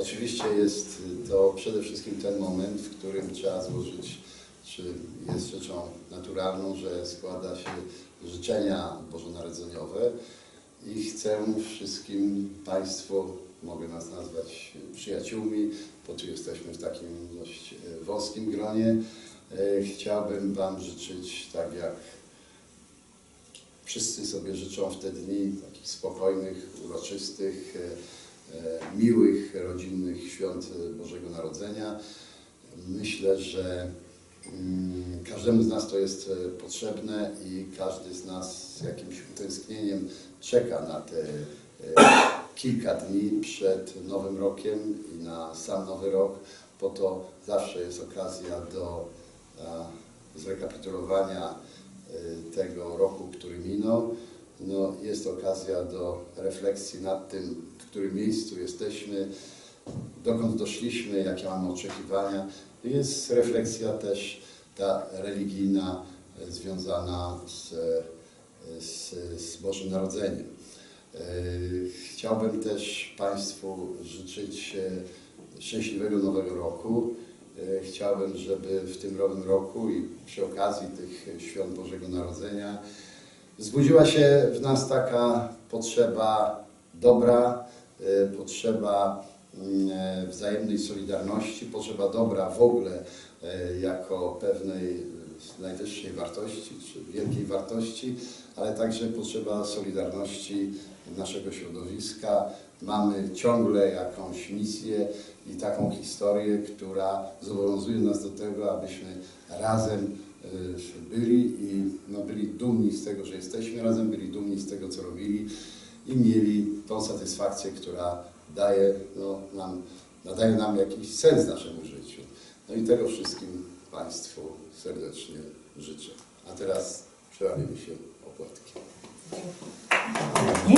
Oczywiście jest to przede wszystkim ten moment, w którym trzeba złożyć, czy jest rzeczą naturalną, że składa się życzenia bożonarodzeniowe. I chcę wszystkim Państwu, mogę nas nazwać przyjaciółmi, bo tu jesteśmy w takim dość e, wąskim gronie, e, chciałbym Wam życzyć, tak jak wszyscy sobie życzą w te dni takich spokojnych, uroczystych, e, miłych, rodzinnych świąt Bożego Narodzenia. Myślę, że mm, każdemu z nas to jest e, potrzebne i każdy z nas z jakimś utęsknieniem czeka na te e, kilka dni przed Nowym Rokiem i na sam Nowy Rok, po to zawsze jest okazja do zrekapitulowania e, tego roku, który minął. No, jest okazja do refleksji nad tym, w którym miejscu jesteśmy, dokąd doszliśmy, jakie mamy oczekiwania. Jest refleksja też ta religijna e, związana z, e, z, z Bożym Narodzeniem. E, Chciałbym też Państwu życzyć szczęśliwego Nowego Roku. Chciałbym, żeby w tym nowym roku i przy okazji tych świąt Bożego Narodzenia zbudziła się w nas taka potrzeba dobra, e, potrzeba mm, e, wzajemnej solidarności, potrzeba dobra w ogóle e, jako pewnej najwyższej wartości, czy wielkiej wartości, ale także potrzeba solidarności naszego środowiska. Mamy ciągle jakąś misję i taką historię, która zobowiązuje nas do tego, abyśmy razem byli i no, byli dumni z tego, że jesteśmy razem, byli dumni z tego, co robili i mieli tą satysfakcję, która daje no, nam, nadaje nam jakiś sens naszemu życiu. No i tego wszystkim Państwu serdecznie życzę. A teraz przebawimy się opłatki. Nie?